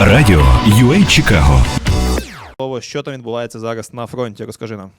Радіо UA Чикаго. Що там відбувається зараз на фронті? Розкажи нам.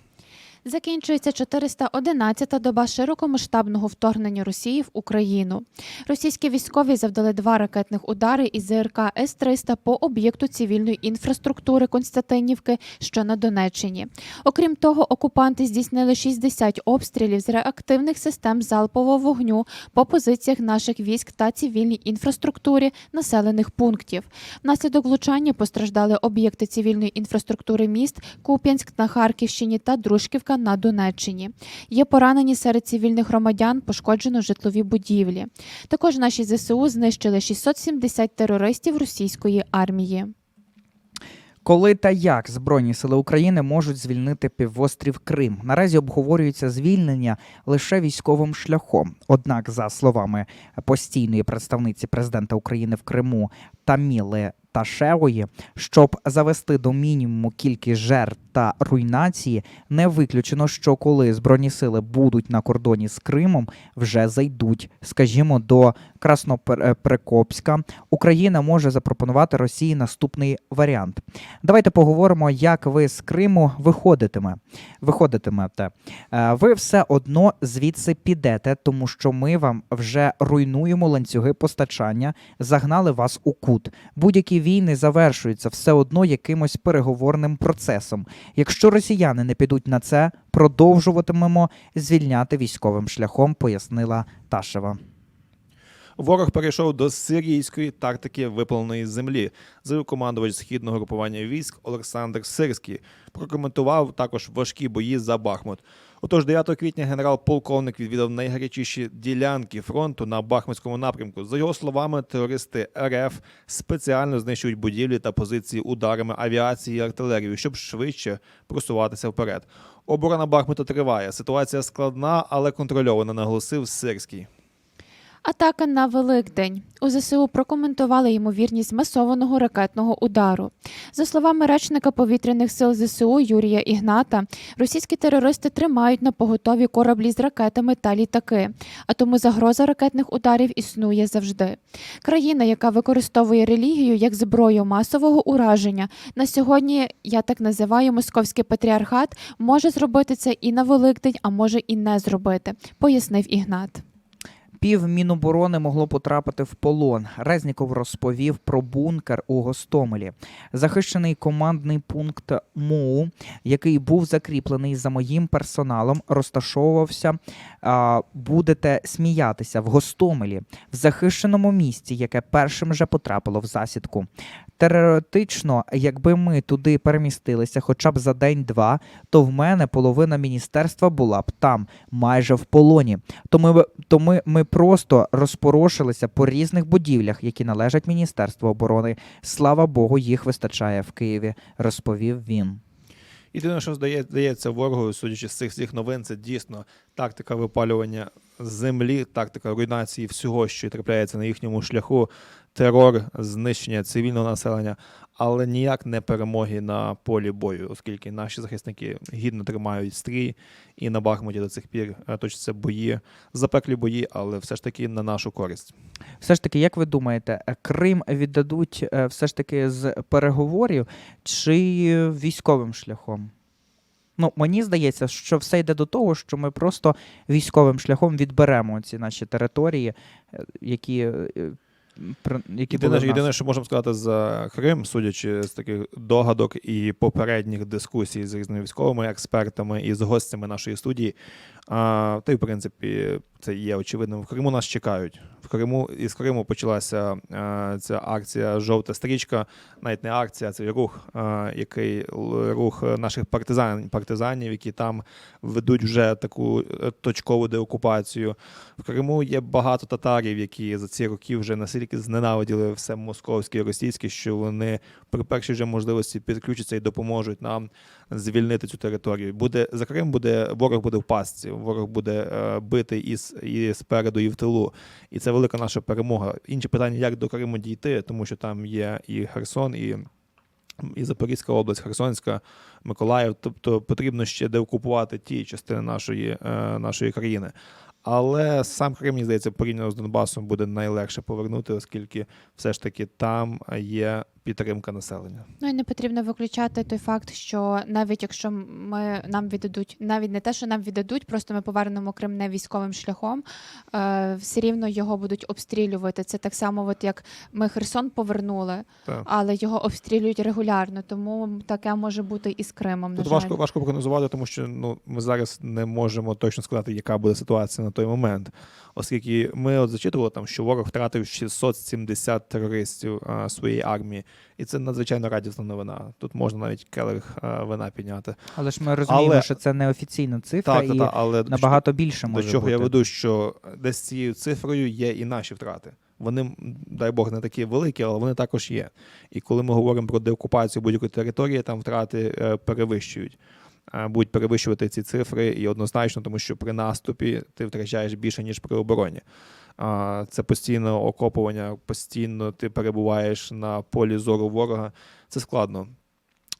Закінчується 411-та доба широкомасштабного вторгнення Росії в Україну. Російські військові завдали два ракетних удари із ЗРК С-300 по об'єкту цивільної інфраструктури Константинівки, що на Донеччині. Окрім того, окупанти здійснили 60 обстрілів з реактивних систем залпового вогню по позиціях наших військ та цивільній інфраструктурі населених пунктів. Внаслідок влучання постраждали об'єкти цивільної інфраструктури міст Куп'янськ на Харківщині та Дружківка на Донеччині. Є поранені серед цивільних громадян, пошкоджено житлові будівлі. Також наші ЗСУ знищили 670 терористів російської армії. Коли та як Збройні сили України можуть звільнити півострів Крим? Наразі обговорюється звільнення лише військовим шляхом. Однак, за словами постійної представниці президента України в Криму Таміли Ташевої, щоб завести до мінімуму кількість жертв та руйнації, не виключено, що коли збройні сили будуть на кордоні з Кримом, вже зайдуть, скажімо, до Краснопрекопська, Україна може запропонувати Росії наступний варіант. Давайте поговоримо, як ви з Криму виходитиме. Виходитимете. Е, Ви все одно звідси підете, тому що ми вам вже руйнуємо ланцюги постачання, загнали вас у кут. Будь-які війни завершуються все одно якимось переговорним процесом. Якщо росіяни не підуть на це, продовжуватимемо звільняти військовим шляхом, пояснила Ташева. Ворог перейшов до сирійської тактики випаленої землі. Заявив командувач східного групування військ Олександр Сирський. Прокоментував також важкі бої за Бахмут. Отож, 9 квітня генерал-полковник відвідав найгарячіші ділянки фронту на Бахмутському напрямку. За його словами, терористи РФ спеціально знищують будівлі та позиції ударами авіації і артилерії, щоб швидше просуватися вперед. Оборона Бахмута триває. Ситуація складна, але контрольована, наголосив Сирський. Атака на Великдень. У ЗСУ прокоментували ймовірність масованого ракетного удару. За словами речника повітряних сил ЗСУ Юрія Ігната, російські терористи тримають на поготові кораблі з ракетами та літаки, а тому загроза ракетних ударів існує завжди. Країна, яка використовує релігію як зброю масового ураження, на сьогодні я так називаю московський патріархат, може зробити це і на Великдень, а може і не зробити, пояснив Ігнат. Пів Міноборони могло потрапити в полон. Резніков розповів про бункер у Гостомелі. Захищений командний пункт МОУ, який був закріплений за моїм персоналом, розташовувався. Будете сміятися в Гостомелі, в захищеному місці, яке першим же потрапило в засідку. Теоретично, якби ми туди перемістилися хоча б за день-два, то в мене половина міністерства була б там, майже в полоні. То ми, то ми, ми просто розпорошилися по різних будівлях, які належать Міністерству оборони. Слава Богу, їх вистачає в Києві, розповів він. Єдине, що здається здається ворогу, судячи з цих всіх новин, це дійсно тактика випалювання землі, тактика руйнації всього, що трапляється на їхньому шляху, терор, знищення цивільного населення, але ніяк не перемоги на полі бою, оскільки наші захисники гідно тримають стрій, і на Бахмуті до цих пір е, точаться бої, запеклі бої, але все ж таки на нашу користь. Все ж таки, як ви думаєте, е, Крим віддадуть е, все ж таки з переговорів чи військовим шляхом? Ну, мені здається, що все йде до того, що ми просто військовим шляхом відберемо ці наші території, е, які, е, які Єдине, були єдине, що можемо сказати за Крим, судячи з таких догадок і попередніх дискусій з різними військовими експертами і з гостями нашої студії. А, та й в принципі це є очевидним. В Криму нас чекають. В Криму із Криму почалася а, ця акція Жовта стрічка, навіть не акція, це рух, а, який рух наших партизан, партизанів, які там ведуть вже таку е, точкову деокупацію. В Криму є багато татарів, які за ці роки вже настільки зненавиділи все московське і російське, що вони при першій же можливості підключаться і допоможуть нам звільнити цю територію. Буде за Крим буде ворог буде в пастці, ворог буде е, битий і, спереду, і в тилу. І це велика наша перемога. Інше питання, як до Криму дійти, тому що там є і Херсон, і. І Запорізька область, Херсонська, Миколаїв, тобто потрібно ще деокупувати ті частини нашої, е, нашої країни. Але сам Крим, мені здається, порівняно з Донбасом буде найлегше повернути, оскільки все ж таки там є підтримка населення. Ну і не потрібно виключати той факт, що навіть якщо ми нам віддадуть, навіть не те, що нам віддадуть, просто ми повернемо Крим не військовим шляхом, е, все рівно його будуть обстрілювати. Це так само, от як ми Херсон повернули, Так. але його обстрілюють регулярно. Тому таке може бути і з Кримом. На жаль. важко, важко прогнозувати, тому що ну, ми зараз не можемо точно сказати, яка буде ситуація на той момент. Оскільки ми от зачитували там, що ворог втратив 670 терористів а, своєї армії, і це надзвичайно радісна новина. Тут можна навіть келих вина підняти. Але ж ми розуміємо, Але- що це не офіційна цифра Так, і так, так, але до набагато більше до чого бути. я веду, що десь цією цифрою є і наші втрати. Вони, дай Бог, не такі великі, але вони також є. І коли ми говоримо про деокупацію будь-якої території, там втрати е, перевищують. Е, Будуть перевищувати ці цифри і однозначно, тому що при наступі ти втрачаєш більше, ніж при обороні. Це постійне окопування, постійно ти перебуваєш на полі зору ворога. Це складно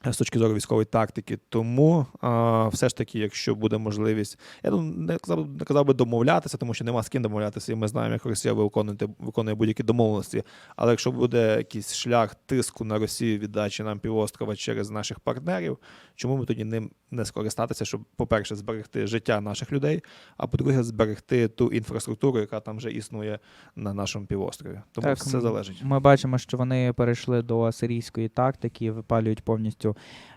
з точки зору військової тактики. Тому а, все ж таки, якщо буде можливість, я не казав, не казав би домовлятися, тому що нема з ким домовлятися, і ми знаємо, як Росія виконує, виконує будь-які домовленості. Але якщо буде якийсь шлях тиску на Росію віддачі нам півострова через наших партнерів, чому ми тоді ним не скористатися, щоб, по-перше, зберегти життя наших людей, а по-друге, зберегти ту інфраструктуру, яка там вже існує на нашому півострові. Тому Так, все залежить. Ми бачимо, що вони перейшли до асирійської тактики, випалюють повністю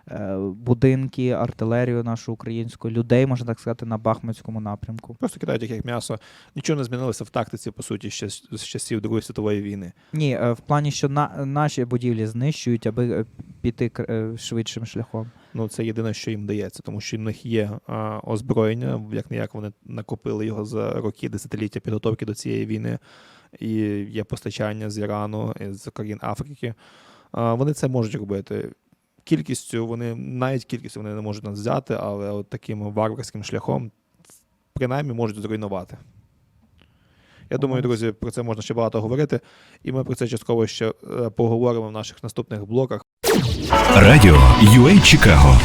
е, будинки, артилерію нашу українську, людей, можна так сказати, на Бахмутському напрямку. Просто кидають їх як м'ясо. Нічого не змінилося в тактиці, по суті, ще з часів Другої світової війни. Ні, е, в плані, що на, наші будівлі знищують, аби е, піти швидшим шляхом. Ну, це єдине, що їм дається, тому що в них є а, озброєння, як не як вони накопили його за роки, десятиліття підготовки до цієї війни, і є постачання з Ірану, з країн Африки. А, вони це можуть робити. Кількістю вони, навіть кількістю вони не можуть нас взяти, але от таким варварським шляхом принаймні можуть зруйнувати. Я думаю, друзі, про це можна ще багато говорити, і ми про це частково ще е, поговоримо в наших наступних блоках. Радіо UA Чикаго